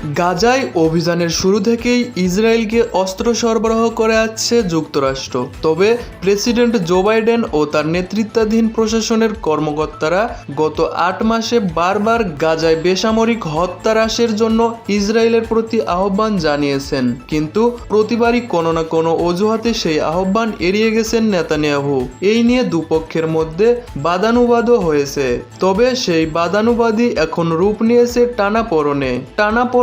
গাজায় অভিযানের শুরু থেকেই ইসরায়েলকে অস্ত্র সরবরাহ করে আসছে যুক্তরাষ্ট্র। তবে প্রেসিডেন্ট জো বাইডেন ও তার নেতৃত্বাধীন প্রশাসনের কর্মকর্তারা গত আট মাসে বারবার গাজায় বেসামরিক হত্যারাসের জন্য ইসরায়েলের প্রতি আহ্বান জানিয়েছেন। কিন্তু প্রতিবারই কোনো না কোনো অজুহাতে সেই আহ্বান এড়িয়ে গেছেন নেতানিয়াহু। এই নিয়ে দুপক্ষের মধ্যে বাদানুবাদও হয়েছে। তবে সেই বাদানুবাদী এখন রূপ নিয়েছে টানাপোড়নে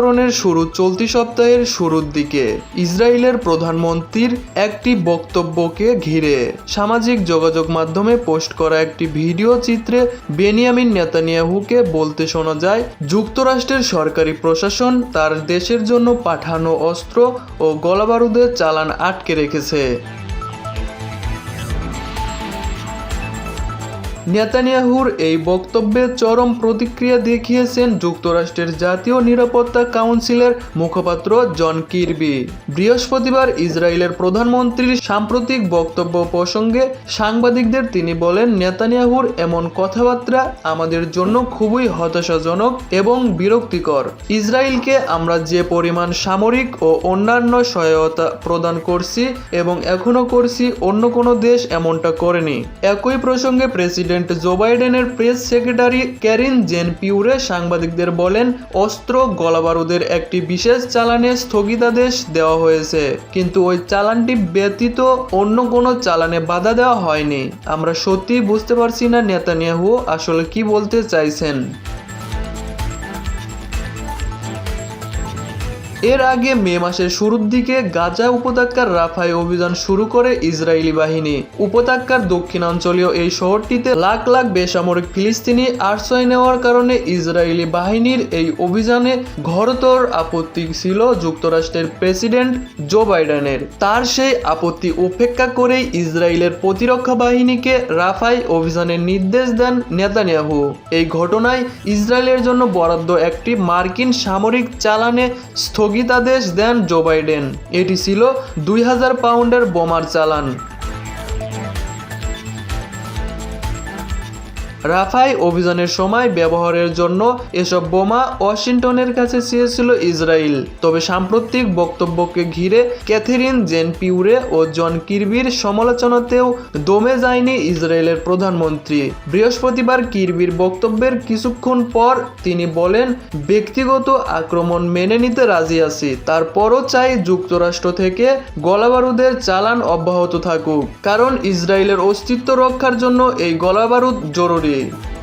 টানাপোড়নের শুরু চলতি সপ্তাহের শুরুর দিকে। ইসরায়েলের প্রধানমন্ত্রীর একটি বক্তব্যকে ঘিরে সামাজিক যোগাযোগ মাধ্যমে পোস্ট করা একটি ভিডিও চিত্রে বেনিয়ামিন নেতানিয়াহুকে বলতে শোনা যায়, যুক্তরাষ্ট্রের সরকারি প্রশাসন তার দেশের জন্য পাঠানো অস্ত্র ও গোলাবারুদের চালান আটকে রেখেছে। নেতানিয়াহুর এই বক্তব্যে চরম প্রতিক্রিয়া দেখিয়েছেন যুক্তরাষ্ট্রের জাতীয় নিরাপত্তা কাউন্সিলের মুখপাত্র জন কিরবি। বৃহস্পতিবার ইসরায়েলের প্রধানমন্ত্রীর সাম্প্রতিক বক্তব্য প্রসঙ্গে সাংবাদিকদের তিনি বলেন, নেতানিয়াহুর এমন কথাবার্তা আমাদের জন্য খুবই হতাশাজনক এবং বিরক্তিকর। ইসরায়েলকে আমরা যে পরিমাণ সামরিক ও অন্যান্য সহায়তা প্রদান করছি এবং এখনও করছি, অন্য কোনো দেশ এমনটা করেনি। একই প্রসঙ্গে প্রেসিডেন্ট জো বাইডেনের press secretary Karine Jean Pierre সাংবাদিকদের বলেন, অস্ত্র গলাবারুদের একটি বিশেষ চালানে স্থগিতাদেশ দেওয়া হয়েছে। কিন্তু ওই চালানটি ব্যতীত অন্য কোনো চালানে বাধা দেওয়া হয়নি। আমরা সত্যিই বুঝতে পারছি না নেতানিয়াহু আসলে কি বলতে চাইছেন। এর আগে মে মাসের শুরুর দিকে গাজা উপত্যকার রাফায় অভিযান শুরু করে ইসরায়েলি বাহিনী। উপত্যকার দক্ষিণাঞ্চলীয় এই শহরটিতে লাখ লাখ বেসামরিক ফিলিস্তিনি আশ্রয় নেওয়ার কারণে ইসরায়েলি বাহিনীর এই অভিযানে ঘরতর আপত্তি ছিল যুক্তরাষ্ট্রের প্রেসিডেন্ট জো বাইডেনের। তার সেই আপত্তি উপেক্ষা করেই ইসরায়েলের প্রতিরক্ষা বাহিনীকে রাফাই অভিযানের নির্দেশ দেন নেতানিয়াহু। এই ঘটনায় ইসরায়েলের জন্য বরাদ্দ একটি মার্কিন সামরিক চালানে স্থগিতাদেশ দেন জো বাইডেন। এটি ছিল দুই হাজার পাউন্ডের বোমার চালান। রাফাই অভিযানের সময় ব্যবহারের জন্য এসব বোমা ওয়াশিংটনের কাছে চেয়েছিল ইসরায়েল। তবে সাম্প্রতিক বক্তব্যকে ঘিরে ক্যাথেরিন, জেন পিউরে ও জন কিরবির সমালোচনাতেও দমে যায়নি ইসরায়েলের প্রধানমন্ত্রী। বৃহস্পতিবার কিরবির বক্তব্যের কিছুক্ষণ পর তিনি বলেন, ব্যক্তিগত আক্রমণ মেনে নিতে রাজি আছি। তারপরও চাই যুক্তরাষ্ট্র থেকে গলাবারুদের চালান অব্যাহত থাকুক। কারণ ইসরায়েলের অস্তিত্ব রক্ষার জন্য এই গলাবারুদ জরুরি। Halloween.